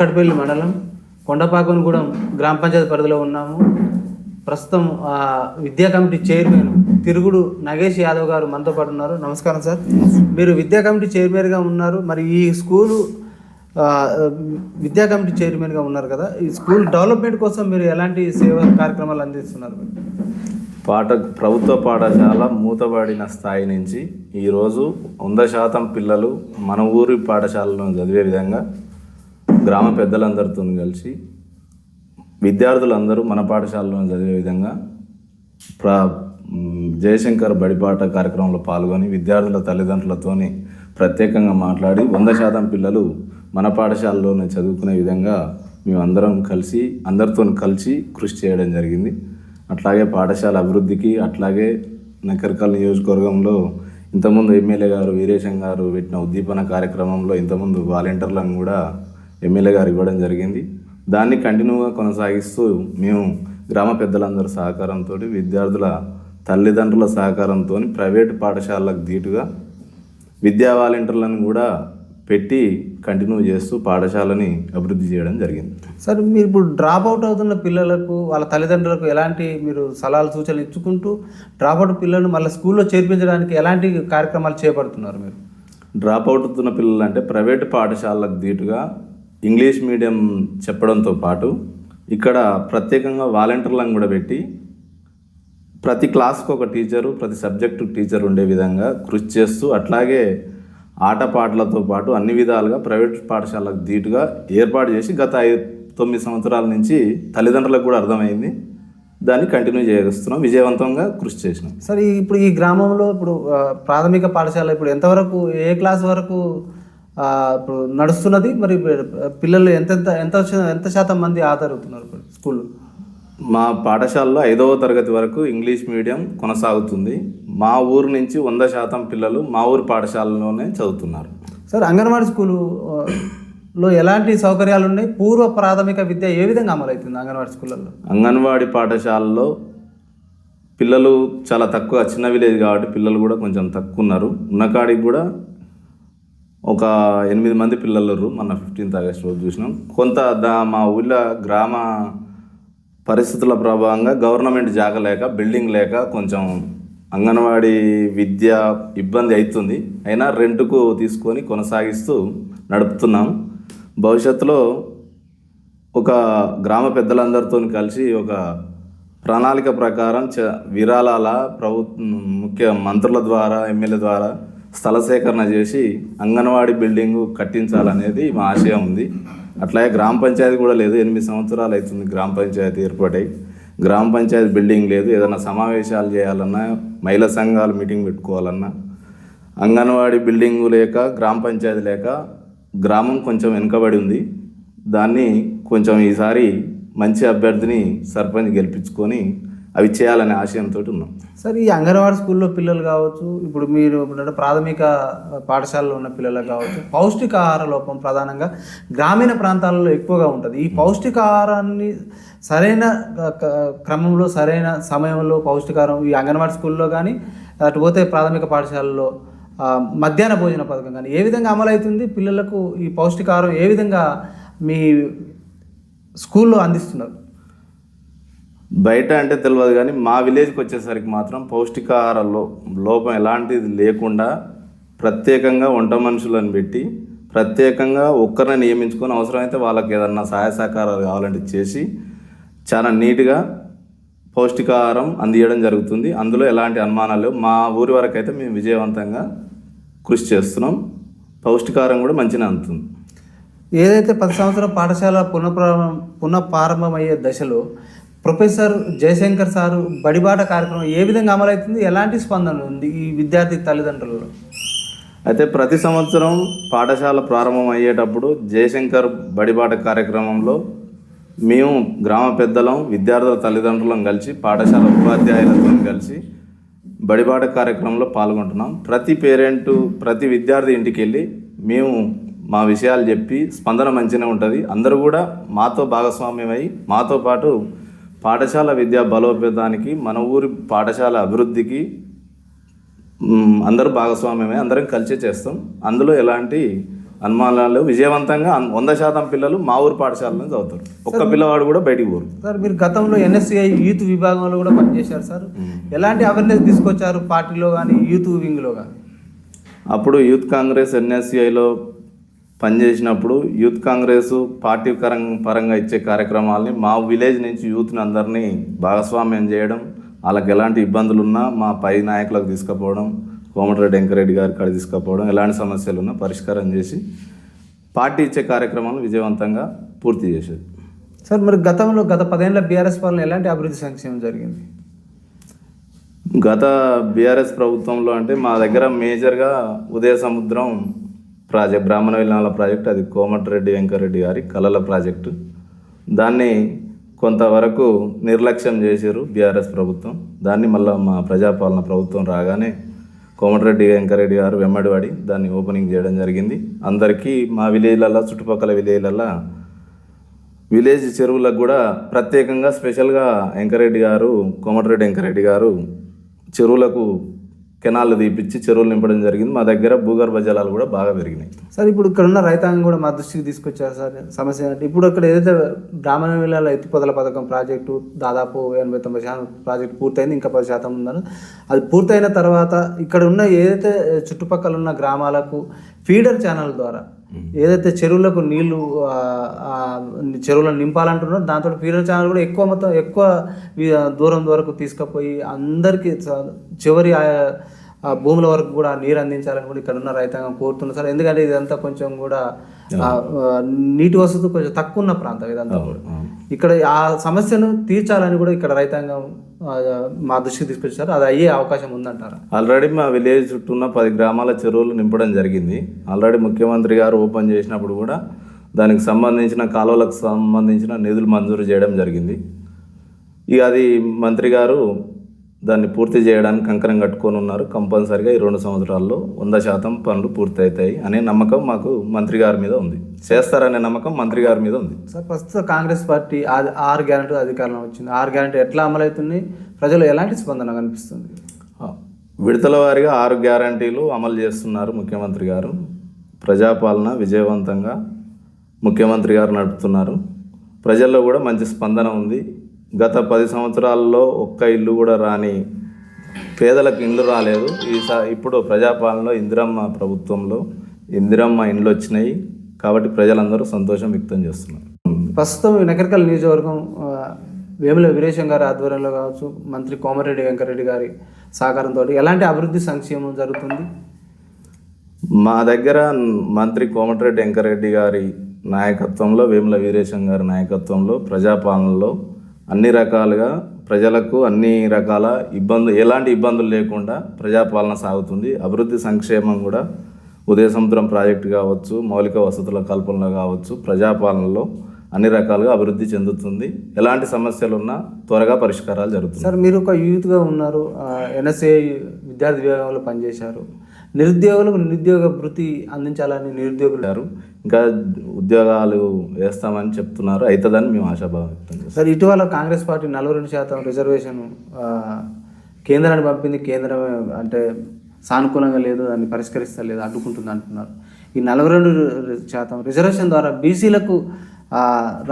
నాకట్పల్లి మండలం కొండపాకనగూడెం గ్రామ పంచాయతీ పరిధిలో ఉన్నాము. ప్రస్తుతం విద్యా కమిటీ చైర్మన్ తిరుగుడు నగేష్ యాదవ్ గారు మనతో పాటు ఉన్నారు. నమస్కారం సార్. మీరు విద్యా కమిటీ చైర్మన్గా ఉన్నారు. మరి ఈ స్కూలు విద్యా కమిటీ చైర్మన్గా ఉన్నారు కదా. ఈ స్కూల్ డెవలప్మెంట్ కోసం మీరు ఎలాంటి సేవా కార్యక్రమాలు అందిస్తున్నారు? పాఠ ప్రభుత్వ పాఠశాల మూతబడిన స్థాయి నుంచి ఈరోజు వంద శాతం పిల్లలు మన ఊరి పాఠశాలలో చదివే విధంగా గ్రామ పెద్దలందరితో కలిసి విద్యార్థులందరూ మన పాఠశాలలో చదివే విధంగా ప్ర జయశంకర్ బడిపాట కార్యక్రమంలో పాల్గొని విద్యార్థుల తల్లిదండ్రులతోని ప్రత్యేకంగా మాట్లాడి వంద శాతం పిల్లలు మన పాఠశాలలోనే చదువుకునే విధంగా మేమందరం కలిసి అందరితో కలిసి కృషి చేయడం జరిగింది. అట్లాగే పాఠశాల అభివృద్ధికి అట్లాగే నకరికల్ నియోజకవర్గంలో ఇంతకుముందు ఎమ్మెల్యే గారు వీరేశం గారు పెట్టిన ఉద్దీపన కార్యక్రమంలో ఇంతకుముందు వాలంటీర్లను కూడా ఎమ్మెల్యే గారు ఇవ్వడం జరిగింది. దాన్ని కంటిన్యూగా కొనసాగిస్తూ మేము గ్రామ పెద్దలందరి సహకారంతో విద్యార్థుల తల్లిదండ్రుల సహకారంతో ప్రైవేటు పాఠశాలలకు ధీటుగా విద్యా వాలంటీర్లను కూడా పెట్టి కంటిన్యూ చేస్తూ పాఠశాలని అభివృద్ధి చేయడం జరిగింది. సార్ మీరు ఇప్పుడు డ్రాప్ అవుట్ అవుతున్న పిల్లలకు వాళ్ళ తల్లిదండ్రులకు ఎలాంటి మీరు సలహాలు సూచనలు ఇచ్చుకుంటూ డ్రాప్ అవుట్ పిల్లలను మళ్ళీ స్కూల్లో చేర్పించడానికి ఎలాంటి కార్యక్రమాలు చేపడుతున్నారు మీరు? డ్రాప్ అవుట్ అవుతున్న పిల్లలు అంటే ప్రైవేటు పాఠశాలకు ధీటుగా ఇంగ్లీష్ మీడియం చెప్పడంతో పాటు ఇక్కడ ప్రత్యేకంగా వాలంటీర్లను కూడా పెట్టి ప్రతి క్లాస్కు ఒక టీచరు ప్రతి సబ్జెక్టు టీచర్ ఉండే విధంగా కృషి చేస్తూ అట్లాగే ఆటపాటలతో పాటు అన్ని విధాలుగా ప్రైవేట్ పాఠశాలకు ధీటుగా ఏర్పాటు చేసి గత ఐదు తొమ్మిది సంవత్సరాల నుంచి తల్లిదండ్రులకు కూడా అర్థమైంది. దాన్ని కంటిన్యూ చేస్తున్నాం. విజయవంతంగా కృషి చేసినాం. సరే ఇప్పుడు ఈ గ్రామంలో ఇప్పుడు ప్రాథమిక పాఠశాల ఇప్పుడు ఎంతవరకు ఏ క్లాస్ వరకు ఇప్పుడు నడుస్తున్నది మరి పిల్లలు ఎంతెంత ఎంత ఎంత శాతం మంది ఆధారవుతున్నారు ఇప్పుడు స్కూల్లో? మా పాఠశాలలో ఐదవ తరగతి వరకు ఇంగ్లీష్ మీడియం కొనసాగుతుంది. మా ఊరు నుంచి వంద శాతం పిల్లలు మా ఊరి పాఠశాలలోనే చదువుతున్నారు. సార్ అంగన్వాడీ స్కూలు ఆ, లో ఎలాంటి సౌకర్యాలు ఉన్నాయి పూర్వ ప్రాథమిక విద్య ఏ విధంగా అమలవుతుంది అంగన్వాడీ స్కూళ్ళల్లో? అంగన్వాడీ పాఠశాలలో పిల్లలు చాలా తక్కువ చిన్న విలేజ్ కాబట్టి పిల్లలు కూడా కొంచెం తక్కువ ఉన్నారు. ఉన్న కాడికి కూడా ఒక ఎనిమిది మంది పిల్లలు మొన్న ఫిఫ్టీన్త్ ఆగస్ట్ రోజు చూసినాం. కొంత దా మా ఊళ్ళో గ్రామ పరిస్థితుల ప్రభావంగా గవర్నమెంట్ జాగ లేక బిల్డింగ్ లేక కొంచెం అంగన్వాడీ విద్య ఇబ్బంది అవుతుంది అయినా రెంట్కు తీసుకొని కొనసాగిస్తూ నడుపుతున్నాం. భవిష్యత్తులో ఒక గ్రామ పెద్దలందరితో కలిసి ఒక ప్రణాళిక ప్రకారం చ విరాళాల ప్రభుత్వ ముఖ్య మంత్రుల ద్వారా ఎమ్మెల్యే ద్వారా స్థల సేకరణ చేసి అంగన్వాడీ బిల్డింగ్ కట్టించాలనేది మా ఆశయం ఉంది. అట్లాగే గ్రామ పంచాయతీ కూడా లేదు. ఎనిమిది సంవత్సరాలు అవుతుంది గ్రామ పంచాయతీ ఏర్పాటై. గ్రామ పంచాయతీ బిల్డింగ్ లేదు. ఏదైనా సమావేశాలు చేయాలన్నా మహిళా సంఘాలు మీటింగ్ పెట్టుకోవాలన్నా అంగన్వాడీ బిల్డింగు లేక గ్రామ పంచాయతీ లేక గ్రామం కొంచెం వెనుకబడి ఉంది. దాన్ని కొంచెం ఈసారి మంచి అభ్యర్థిని సర్పంచ్ గెలిపించుకొని అవి చేయాలనే ఆశయంతో ఉన్నాం. సార్ ఈ అంగన్వాడీ స్కూల్లో పిల్లలు కావచ్చు ఇప్పుడు మీరు ప్రాథమిక పాఠశాలలో ఉన్న పిల్లలకు కావచ్చు పౌష్టికాహార లోపం ప్రధానంగా గ్రామీణ ప్రాంతాలలో ఎక్కువగా ఉంటుంది. ఈ పౌష్టికాహారాన్ని సరైన క- క్రమంలో సరైన సమయంలో పౌష్టికాహారం ఈ అంగన్వాడీ స్కూల్లో కానీ అటు పోతే ప్రాథమిక పాఠశాలలో మధ్యాహ్న భోజన పథకం కానీ ఏ విధంగా అమలవుతుంది? పిల్లలకు ఈ పౌష్టికాహారం ఏ విధంగా మీ స్కూల్లో అందిస్తున్నారు? బయట అంటే తెలియదు కానీ మా విలేజ్కి వచ్చేసరికి మాత్రం పౌష్టికాహార లో లోపం ఎలాంటిది లేకుండా ప్రత్యేకంగా వంట మనుషులను పెట్టి ప్రత్యేకంగా ఒక్కరిని నియమించుకొని అవసరమైతే వాళ్ళకి ఏదన్నా సహాయ సహకారాలు కావాలంటే చేసి చాలా నీట్గా పౌష్టికాహారం అందియడం జరుగుతుంది. అందులో ఎలాంటి అనుమానాలు మా ఊరి వరకు అయితే మేము విజయవంతంగా కృషి చేస్తున్నాం. పౌష్టికాహారం కూడా మంచిగా అందుతుంది. ఏదైతే పది సంవత్సరం పాఠశాల పునఃప్రారంభం పునఃప్రారంభమయ్యే దశలో ప్రొఫెసర్ జయశంకర్ సారు బడిబాట కార్యక్రమం ఏ విధంగా అమలవుతుంది? ఎలాంటి స్పందన ఉంది ఈ విద్యార్థి తల్లిదండ్రులలో? అయితే ప్రతి సంవత్సరం పాఠశాల ప్రారంభం అయ్యేటప్పుడు జయశంకర్ బడిబాట కార్యక్రమంలో మేము గ్రామ పెద్దలం విద్యార్థుల తల్లిదండ్రులను కలిసి పాఠశాల ఉపాధ్యాయులతో కలిసి బడిబాట కార్యక్రమంలో పాల్గొంటున్నాం. ప్రతి పేరెంటు ప్రతి విద్యార్థి ఇంటికి వెళ్ళి మేము మా విషయాలు చెప్పి స్పందన మంచిగా ఉంటుంది. అందరూ కూడా మాతో భాగస్వామ్యమై మాతో పాటు పాఠశాల విద్యా బలోపేతానికి మన ఊరి పాఠశాల అభివృద్ధికి అందరూ భాగస్వామ్యమే అందరం కలిసి చేస్తాం. అందులో ఎలాంటి అనుమానాలు విజయవంతంగా వంద శాతం పిల్లలు మా ఊరు పాఠశాలలో చదువుతారు. ఒక్క పిల్లవాడు కూడా బయటికి పోరు. సార్ మీరు గతంలో ఎన్ఎస్సిఐ యూత్ విభాగంలో కూడా పనిచేశారు సార్. ఎలాంటి అవేర్నెస్ తీసుకొచ్చారు పార్టీలో కానీ యూత్ వింగ్లో కానీ అప్పుడు యూత్ కాంగ్రెస్ ఎన్ఎస్సిఐలో పనిచేసినప్పుడు యూత్ కాంగ్రెస్ పార్టీ పరం పరంగా ఇచ్చే కార్యక్రమాలని మా విలేజ్ నుంచి యూత్ని అందరినీ భాగస్వామ్యం చేయడం వాళ్ళకి ఎలాంటి ఇబ్బందులు ఉన్నా మా పై నాయకులకు తీసుకుపోవడం కోమటిరెడ్డి వెంకరెడ్డి గారి కాడ తీసుకుపోవడం ఎలాంటి సమస్యలు ఉన్నా పరిష్కారం చేసి పార్టీ ఇచ్చే కార్యక్రమాలను విజయవంతంగా పూర్తి చేసేది సార్ మరి గతంలో గత పదేళ్ళ బీఆర్ఎస్ పాలన ఎలాంటి అభివృద్ధి సంక్షేమం జరిగింది? గత బీఆర్ఎస్ ప్రభుత్వంలో అంటే మా దగ్గర మేజర్గా ఉదయ సముద్రం ప్రాజెక్ట్ బ్రాహ్మణ విలాల ప్రాజెక్ట్ అది కోమటిరెడ్డి వెంకరెడ్డి గారి కళల ప్రాజెక్టు. దాన్ని కొంతవరకు నిర్లక్ష్యం చేశారు బీఆర్ఎస్ ప్రభుత్వం. దాన్ని మళ్ళీ మా ప్రజాపాలన ప్రభుత్వం రాగానే కోమటిరెడ్డి వెంకరెడ్డి గారు వెమ్మడివాడి దాన్ని ఓపెనింగ్ చేయడం జరిగింది. అందరికీ మా విలేజ్లలో చుట్టుపక్కల విలేజ్లలో విలేజ్ చెరువులకు కూడా ప్రత్యేకంగా స్పెషల్గా వెంకరెడ్డి గారు కోమటిరెడ్డి వెంకరెడ్డి గారు చెరువులకు కెనాళ్ళు తీపిచ్చి చెరువులు నింపడం జరిగింది. మా దగ్గర భూగర్భ జలాలు కూడా బాగా పెరిగినాయి. సార్ ఇప్పుడు ఇక్కడ ఉన్న రైతాంగం కూడా మా దృష్టికి తీసుకొచ్చారు సార్. సమస్య అంటే ఇప్పుడు అక్కడ ఏదైతే బ్రాహ్మణ విలాల ఎత్తిపోతల పథకం ప్రాజెక్టు దాదాపు ఎనభై తొంభై శాతం ప్రాజెక్టు పూర్తయింది ఇంకా పది శాతం ఉందని అది పూర్తయిన తర్వాత ఇక్కడ ఉన్న ఏదైతే చుట్టుపక్కల ఉన్న గ్రామాలకు ఫీడర్ ఛానల్ ద్వారా ఏదైతే చెరువులకు నీళ్ళు చెరువులను నింపాలంటున్నారో దాంతో ఫీడర్ ఛానల్ కూడా ఎక్కువ మొత్తం ఎక్కువ దూరం వరకు తీసుకుపోయి అందరికీ చివరి ఆ భూముల వరకు కూడా నీరు అందించాలని కూడా ఇక్కడ ఉన్న రైతాంగం కోరుతున్నారు. సార్ ఎందుకంటే ఇదంతా కొంచెం కూడా నీటి వసతి కొంచెం తక్కువ ఉన్న ప్రాంతం ఇదంతా కూడా. ఇక్కడ ఆ సమస్యను తీర్చాలని కూడా ఇక్కడ రైతాంగం మా దృష్టికి తీసుకొచ్చారు. అది అయ్యే అవకాశం ఉందంటారా? ఆల్రెడీ మా విలేజ్ చుట్టూ ఉన్న పది గ్రామాల చెరువులు నింపడం జరిగింది. ఆల్రెడీ ముఖ్యమంత్రి గారు ఓపెన్ చేసినప్పుడు కూడా దానికి సంబంధించిన కాలువలకు సంబంధించిన నిధులు మంజూరు చేయడం జరిగింది. ఇక అది మంత్రి గారు దాన్ని పూర్తి చేయడానికి కంకరం కట్టుకొని ఉన్నారు. కంపల్సరిగా ఈ రెండు సంవత్సరాల్లో వంద శాతం పనులు పూర్తి అవుతాయి అనే నమ్మకం మాకు మంత్రి గారి మీద ఉంది. చేస్తారనే నమ్మకం మంత్రి గారి మీద ఉంది. సార్ ప్రస్తుతం కాంగ్రెస్ పార్టీ ఆరు గ్యారెంటీ అధికారంలో వచ్చింది. ఆరు గ్యారెంటీ ఎట్లా అమలవుతుంది ప్రజలు ఎలాంటి స్పందన కనిపిస్తుంది? విడతల వారీగా ఆరు గ్యారంటీలు అమలు చేస్తున్నారు ముఖ్యమంత్రి గారు. ప్రజాపాలన విజయవంతంగా ముఖ్యమంత్రి గారు నడుపుతున్నారు. ప్రజల్లో కూడా మంచి స్పందన ఉంది. గత పది సంవత్సరాల్లో ఒక్క ఇల్లు కూడా రాని పేదలకు ఇండ్లు రాలేదు. ఈసా ఇప్పుడు ప్రజాపాలనలో ఇందిరమ్మ ప్రభుత్వంలో ఇందిరమ్మ ఇండ్లు వచ్చినాయి. కాబట్టి ప్రజలందరూ సంతోషం వ్యక్తం చేస్తున్నారు. ప్రస్తుతం నకరికల్ నియోజకవర్గం వేముల వీరేశం గారి ఆధ్వర్యంలో కావచ్చు మంత్రి కోమరెడ్డి వెంకరెడ్డి గారి సహకారంతో ఎలాంటి అభివృద్ధి సంక్షేమం జరుగుతుంది? మా దగ్గర మంత్రి కోమటిరెడ్డి వెంకరెడ్డి గారి నాయకత్వంలో వేముల వీరేశం గారి నాయకత్వంలో ప్రజాపాలనలో అన్ని రకాలుగా ప్రజలకు అన్ని రకాల ఇబ్బందులు ఎలాంటి ఇబ్బందులు లేకుండా ప్రజాపాలన సాగుతుంది. అభివృద్ధి సంక్షేమం కూడా ఉదయ సముద్రం ప్రాజెక్టు కావచ్చు మౌలిక వసతుల కల్పనలో కావచ్చు ప్రజాపాలనలో అన్ని రకాలుగా అభివృద్ధి చెందుతుంది. ఎలాంటి సమస్యలు ఉన్నా త్వరగా పరిష్కారాలు జరుగుతుంది సార్ మీరు ఒక యూత్గా ఉన్నారు. ఎన్ఎస్ఏ విద్యార్థి విభాగంలో పనిచేశారు. నిరుద్యోగులకు నిరుద్యోగ వృత్తి అందించాలని నిరుద్యోగులు గారు ఇంకా ఉద్యోగాలు వేస్తామని చెప్తున్నారు అవుతుందని మేము ఆశాభావం వ్యక్తం చేస్తాం. సార్ ఇటీవల కాంగ్రెస్ పార్టీ నలభై రెండు శాతం రిజర్వేషన్ కేంద్రాన్ని పంపింది కేంద్రం అంటే సానుకూలంగా లేదు దాన్ని పరిష్కరిస్తా లేదు అడ్డుకుంటుంది అంటున్నారు. ఈ నలభై రెండు శాతం రిజర్వేషన్ ద్వారా బీసీలకు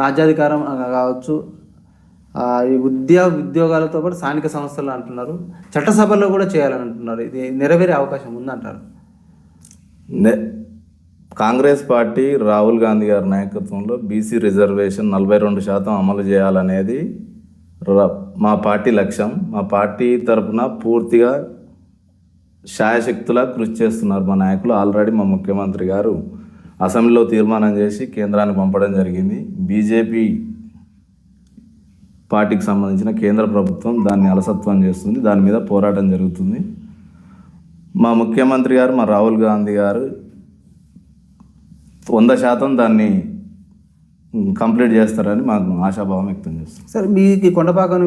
రాజ్యాధికారం కావచ్చు ఈ ఉద్యోగ ఉద్యోగాలతో పాటు స్థానిక సంస్థలు అంటున్నారు చట్టసభల్లో కూడా చేయాలని అంటున్నారు. ఇది నెరవేరే అవకాశం ఉందంటారు? కాంగ్రెస్ పార్టీ రాహుల్ గాంధీ గారి నాయకత్వంలో బీసీ రిజర్వేషన్ నలభై రెండు శాతం అమలు చేయాలనేది మా పార్టీ లక్ష్యం. మా పార్టీ తరఫున పూర్తిగా శాయశక్తులా కృషి చేస్తున్నారు మా నాయకులు. ఆల్రెడీ మా ముఖ్యమంత్రి గారు అసెంబ్లీలో తీర్మానం చేసి కేంద్రాన్ని పంపడం జరిగింది. బీజేపీ పార్టీకి సంబంధించిన కేంద్ర ప్రభుత్వం దాన్ని అలసత్వం చేస్తుంది. దాని మీద పోరాటం జరుగుతుంది. మా ముఖ్యమంత్రి గారు మా రాహుల్ గాంధీ గారు వంద శాతం దాన్ని కంప్లీట్ చేస్తారని మాకు ఆశాభావం వ్యక్తం చేస్తాం. సార్ మీకు కొండపాకని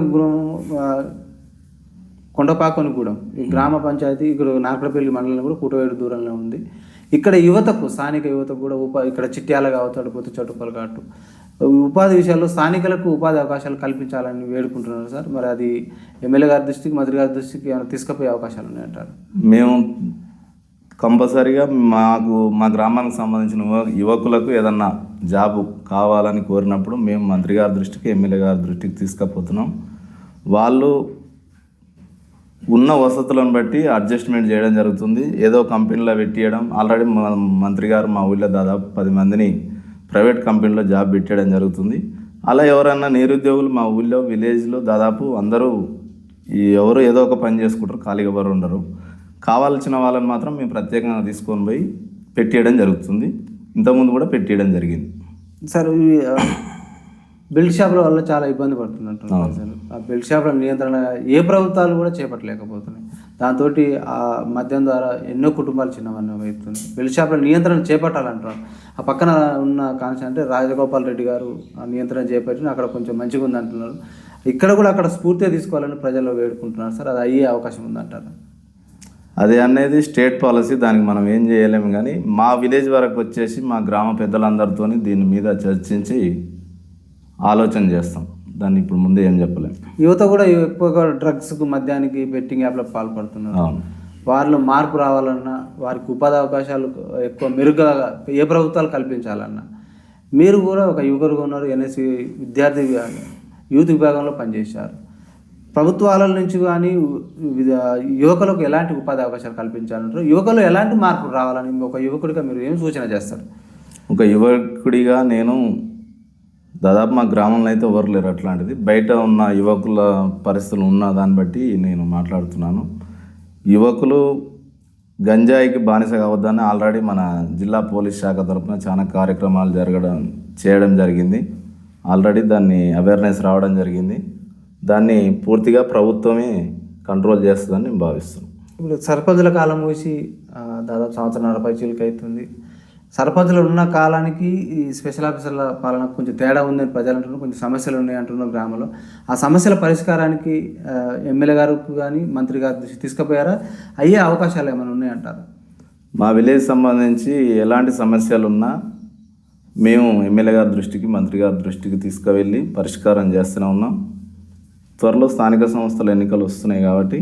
కొండపాకనిగూడెం ఈ గ్రామ పంచాయతీ ఇక్కడ నార్కడపల్లి మండలం కూడా కూటవేడు దూరంలో ఉంది. ఇక్కడ యువతకు స్థానిక యువతకు కూడా ఉపా ఇక్కడ చిట్యాల కావచ్చు అటుపోతే చట్టుపల్లి కాటు ఉపాధి విషయాల్లో స్థానికులకు ఉపాధి అవకాశాలు కల్పించాలని వేడుకుంటున్నారు సార్. మరి అది ఎమ్మెల్యే గారి దృష్టికి మంత్రి గారి దృష్టికి ఏమైనా తీసుకుపోయే అవకాశాలు ఉన్నాయంటారు? మేము కంపల్సరీగా మాకు మా గ్రామానికి సంబంధించిన యువకులకు ఏదన్నా జాబు కావాలని కోరినప్పుడు మేము మంత్రి గారి దృష్టికి ఎమ్మెల్యే గారి దృష్టికి తీసుకుపోతున్నాం. వాళ్ళు ఉన్న వసతులను బట్టి అడ్జస్ట్మెంట్ చేయడం జరుగుతుంది. ఏదో కంపెనీలో పెట్టియడం ఆల్రెడీ మా మంత్రి గారు మా ఊళ్ళో దాదాపు పది మందిని ప్రైవేట్ కంపెనీలో జాబ్ పెట్టేయడం జరుగుతుంది. అలా ఎవరన్నా నిరుద్యోగులు మా ఊళ్ళో విలేజ్లో దాదాపు అందరూ ఎవరు ఏదో ఒక పని చేసుకుంటారు ఖాళీగా ఉండరు. కావాల్సిన వాళ్ళని మాత్రం మేము ప్రత్యేకంగా తీసుకొని పోయి పెట్టేయడం జరుగుతుంది. ఇంతకుముందు కూడా పెట్టేయడం జరిగింది. సార్ ఆ, బెల్ట్ షాపుల వల్ల చాలా ఇబ్బంది పడుతున్నట్టున్నారు సార్. ఆ బెల్ట్ షాపుల నియంత్రణ ఏ ప్రభుత్వాలు కూడా చేపట్టలేకపోతున్నాయి. దాంతో ఆ మద్యం ద్వారా ఎన్నో కుటుంబాలు చిన్నవన్నీ అవుతున్నాయి బెల్ట్ షాపుల నియంత్రణ చేపట్టాలంటున్నారు. ఆ పక్కన ఉన్న కాన్స్టి అంటే రాజగోపాల్ రెడ్డి గారు ఆ నియంత్రణ చేపట్టిన అక్కడ కొంచెం మంచిగా ఉంది అంటున్నారు ఇక్కడ కూడా అక్కడ స్ఫూర్తిగా తీసుకోవాలని ప్రజలు వేడుకుంటున్నారు సార్. అది అయ్యే అవకాశం ఉందంటారు. అది అనేది స్టేట్ పాలసీ దానికి మనం ఏం చేయలేము కానీ మా విలేజ్ వరకు వచ్చేసి మా గ్రామ పెద్దలందరితో దీని మీద చర్చించి ఆలోచన చేస్తాం. దాన్ని ఇప్పుడు ముందే ఏం చెప్పలేము యువత కూడా ఎక్కువగా డ్రగ్స్కు మద్యానికి బెట్టింగ్ యాప్లకు పాల్పడుతున్నారు. వారిలో మార్పు రావాలన్నా వారికి ఉపాధి అవకాశాలు ఎక్కువ మెరుగ్గా ఏ ప్రభుత్వాలు కల్పించాలన్నా మీరు కూడా ఒక యువకుడుగా ఉన్నారు ఎన్ఎస్సి విద్యార్థి యూత్ విభాగంలో పనిచేశారు. ప్రభుత్వాల నుంచి కానీ యువకులకు ఎలాంటి ఉపాధి అవకాశాలు కల్పించాలంటారు? యువకులు ఎలాంటి మార్పులు రావాలని ఒక యువకుడిగా మీరు ఏం సూచన చేస్తారు? ఒక యువకుడిగా నేను దాదాపు మా గ్రామంలో అయితే ఎవరు లేరు అట్లాంటిది. బయట ఉన్న యువకుల పరిస్థితులు ఉన్న దాన్ని బట్టి నేను మాట్లాడుతున్నాను. యువకులు గంజాయికి బానిస కావద్దని ఆల్రెడీ మన జిల్లా పోలీస్ శాఖ తరఫున చాలా కార్యక్రమాలు జరగడం చేయడం జరిగింది. ఆల్రెడీ దాన్ని అవేర్నెస్ రావడం జరిగింది. దాన్ని పూర్తిగా ప్రభుత్వమే కంట్రోల్ చేస్తుందని నేను భావిస్తున్నాను. ఇప్పుడు సర్పంచుల కాలం మూసి దాదాపు సంవత్సరం పైచీలకి అవుతుంది సర్పంచులు ఉన్న కాలానికి ఈ స్పెషల్ ఆఫీసర్ల పాలన కొంచెం తేడా ఉందని ప్రజలు అంటున్నారు కొంచెం సమస్యలు ఉన్నాయి అంటున్నారు గ్రామంలో. ఆ సమస్యల పరిష్కారానికి ఎమ్మెల్యే గారికి కానీ మంత్రి గారి దృష్టి తీసుకుపోయారా? అయ్యే అవకాశాలు ఏమైనా ఉన్నాయంటారు? మా విలేజ్ సంబంధించి ఎలాంటి సమస్యలు ఉన్నా మేము ఎమ్మెల్యే గారి దృష్టికి మంత్రి గారి దృష్టికి తీసుకువెళ్ళి పరిష్కారం చేస్తూనే ఉన్నాం. త్వరలో స్థానిక సంస్థల ఎన్నికలు వస్తున్నాయి కాబట్టి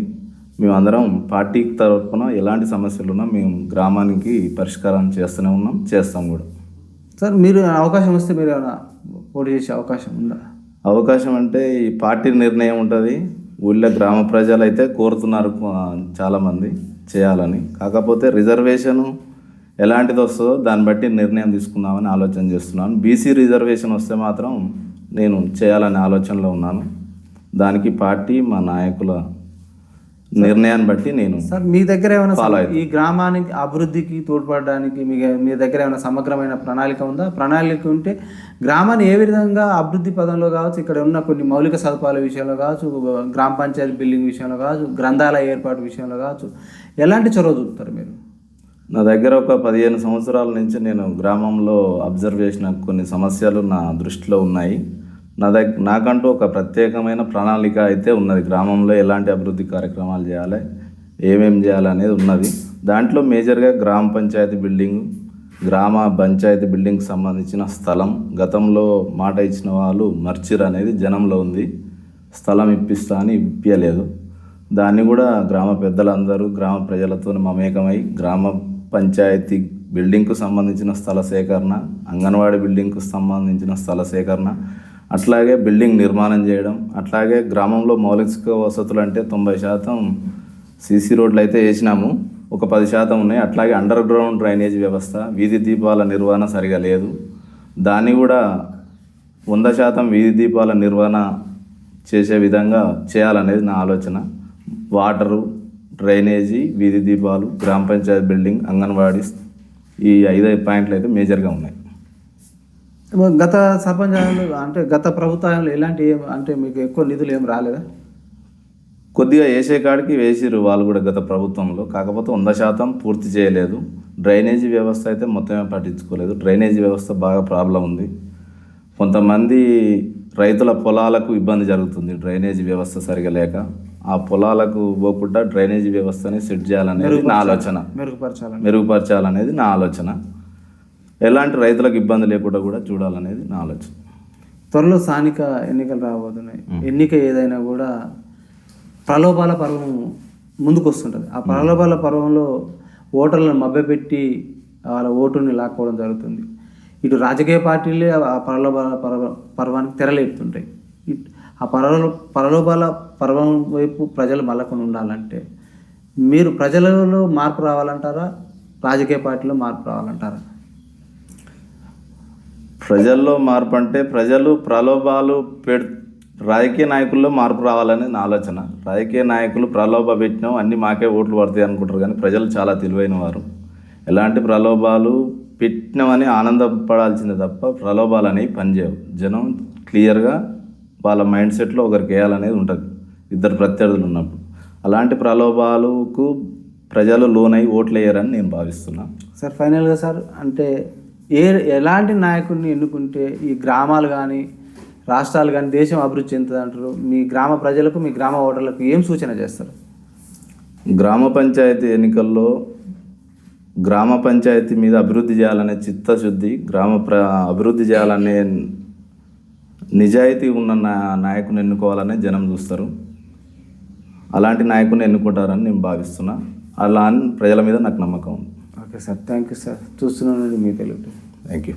మేమందరం పార్టీ తరఫున ఎలాంటి సమస్యలు ఉన్నా మేము గ్రామానికి పరిష్కారం చేస్తూనే ఉన్నాం చేస్తాం కూడా. సార్ మీరు అవకాశం వస్తే మీరు ఏమైనా పోటీ చేసే అవకాశం ఉందా? అవకాశం అంటే ఈ పార్టీ నిర్ణయం ఉంటుంది. ఊళ్ళో గ్రామ ప్రజలు అయితే కోరుతున్నారు చాలామంది చేయాలని. కాకపోతే రిజర్వేషను ఎలాంటిది వస్తుందో దాన్ని బట్టి నిర్ణయం తీసుకుందామని ఆలోచన చేస్తున్నాను. బీసీ రిజర్వేషన్ వస్తే మాత్రం నేను చేయాలనే ఆలోచనలో ఉన్నాను. దానికి పార్టీ మా నాయకుల నిర్ణయాన్ని బట్టి నేను సార్ మీ దగ్గర ఏమైనా ఈ గ్రామానికి అభివృద్ధికి తోడ్పడడానికి మీ మీ దగ్గర ఏమైనా సమగ్రమైన ప్రణాళిక ఉందా? ప్రణాళిక ఉంటే గ్రామాన్ని ఏ విధంగా అభివృద్ధి పదంలో కావచ్చు ఇక్కడ ఉన్న కొన్ని మౌలిక సదుపాయాల విషయంలో కావచ్చు గ్రామ పంచాయతీ బిల్డింగ్ విషయంలో కావచ్చు గ్రంథాలయ ఏర్పాటు విషయంలో కావచ్చు ఎలాంటి చొరవ చూపుతారు మీరు? నా దగ్గర ఒక పదిహేను సంవత్సరాల నుంచి నేను గ్రామంలో అబ్జర్వ్ చేసిన కొన్ని సమస్యలు నా దృష్టిలో ఉన్నాయి. నా దగ్గర నాకంటూ ఒక ప్రత్యేకమైన ప్రణాళిక అయితే ఉన్నది. గ్రామంలో ఎలాంటి అభివృద్ధి కార్యక్రమాలు చేయాలి ఏమేం చేయాలి అనేది ఉన్నది. దాంట్లో మేజర్గా గ్రామ పంచాయతీ బిల్డింగ్ గ్రామ పంచాయతీ బిల్డింగ్కి సంబంధించిన స్థలం. గతంలో మాట ఇచ్చిన వాళ్ళు మర్చిర్ అనేది జనంలో ఉంది. స్థలం ఇప్పిస్తా అని ఇప్పించలేదు దాన్ని కూడా గ్రామ పెద్దలందరూ గ్రామ ప్రజలతో మమేకమై గ్రామ పంచాయతీ బిల్డింగ్కు సంబంధించిన స్థల సేకరణ అంగన్వాడీ బిల్డింగ్కు సంబంధించిన స్థల సేకరణ అట్లాగే బిల్డింగ్ నిర్మాణం చేయడం అట్లాగే గ్రామంలో మౌలిక వసతులు అంటే తొంభై శాతం సీసీ రోడ్లు అయితే వేసినాము. ఒక పది శాతం ఉన్నాయి. అట్లాగే అండర్ గ్రౌండ్ డ్రైనేజ్ వ్యవస్థ వీధి దీపాల నిర్వహణ సరిగా లేదు. దాన్ని కూడా వంద శాతం వీధి దీపాల నిర్వహణ చేసే విధంగా చేయాలనేది నా ఆలోచన. వాటరు డ్రైనేజీ వీధి దీపాలు గ్రామ పంచాయతీ బిల్డింగ్ అంగన్వాడీస్ ఈ ఐదు పాయింట్లు అయితే మేజర్గా ఉన్నాయి. గత సర్పంచ్ అంటే గత ప్రభుత్వంలో ఎలాంటి అంటే మీకు ఎక్కువ నిధులు ఏం రాలేదా? కొద్దిగా వేసే కాడికి వేసిరు వాళ్ళు కూడా గత ప్రభుత్వంలో. కాకపోతే వంద శాతం పూర్తి చేయలేదు. డ్రైనేజీ వ్యవస్థ అయితే మొత్తమే పట్టించుకోలేదు. డ్రైనేజీ వ్యవస్థ బాగా ప్రాబ్లం ఉంది. కొంతమంది రైతుల పొలాలకు ఇబ్బంది జరుగుతుంది డ్రైనేజీ వ్యవస్థ సరిగా లేక. ఆ పొలాలకు పోకుండా డ్రైనేజీ వ్యవస్థని సెట్ చేయాలనేది నా ఆలోచన. మెరుగుపరచాలని. మెరుగుపరచాలనేది నా ఆలోచన. ఎలాంటి రైతులకు ఇబ్బంది లేకుండా కూడా చూడాలనేది నా ఆలోచన. త్వరలో స్థానిక ఎన్నికలు రాబోతున్నాయి. ఎన్నిక ఏదైనా కూడా ప్రలోభాల పర్వం ముందుకు వస్తుంటుంది ఆ ప్రలోభాల పర్వంలో ఓటర్లను మభ్యపెట్టి వాళ్ళ ఓటుని లాక్కోవడం జరుగుతుంది. ఇటు రాజకీయ పార్టీలే ఆ పరలోభాల పర్వ పర్వానికి తెరలేపుతుంటాయి. ఆ పరలో పరలోభాల పర్వం వైపు ప్రజలు మళ్ళకుండా ఉండాలంటే మీరు ప్రజలలో మార్పు రావాలంటారా? రాజకీయ పార్టీలో మార్పు రావాలంటారా? ప్రజల్లో మార్పు అంటే ప్రజలు ప్రలోభాలు పెడ్ రాజకీయ నాయకుల్లో మార్పు రావాలని నా ఆలోచన. రాజకీయ నాయకులు ప్రలోభ పెట్టినాం అన్ని మాకే ఓట్లు పడతాయి అనుకుంటారు కానీ ప్రజలు చాలా తెలివైన వారు. ఎలాంటి ప్రలోభాలు పెట్టినామని ఆనందపడాల్సిందే తప్ప ప్రలోభాలు అనేవి పనిచేయవు. జనం క్లియర్గా వాళ్ళ మైండ్ సెట్లో ఒకరికి వేయాలనేది ఉంటుంది. ఇద్దరు ప్రత్యర్థులు ఉన్నప్పుడు. అలాంటి ప్రలోభాలకు ప్రజలు లోనై ఓట్లు వేయరని నేను భావిస్తున్నాను సార్ ఫైనల్గా సార్ అంటే ఏ ఎలాంటి నాయకుడిని ఎన్నుకుంటే ఈ గ్రామాలు కానీ రాష్ట్రాలు కానీ దేశం అభివృద్ధి చెందుతుంది అంటారు? మీ గ్రామ ప్రజలకు మీ గ్రామ ఓటర్లకు ఏం సూచన చేస్తారు? గ్రామ పంచాయతీ ఎన్నికల్లో గ్రామ పంచాయతీ మీద అభివృద్ధి చేయాలనే చిత్తశుద్ధి గ్రామ ప్ర అభివృద్ధి చేయాలనే నిజాయితీ ఉన్న నాయకుని ఎన్నుకోవాలనే జనం చూస్తారు. అలాంటి నాయకుని ఎన్నుకుంటారని నేను భావిస్తున్నా. అలా అని ప్రజల మీద నాకు నమ్మకం ఉంది. Okay sir. Thank you sir. చూస్తున్నాను మీ తెలుగు థ్యాంక్ యూ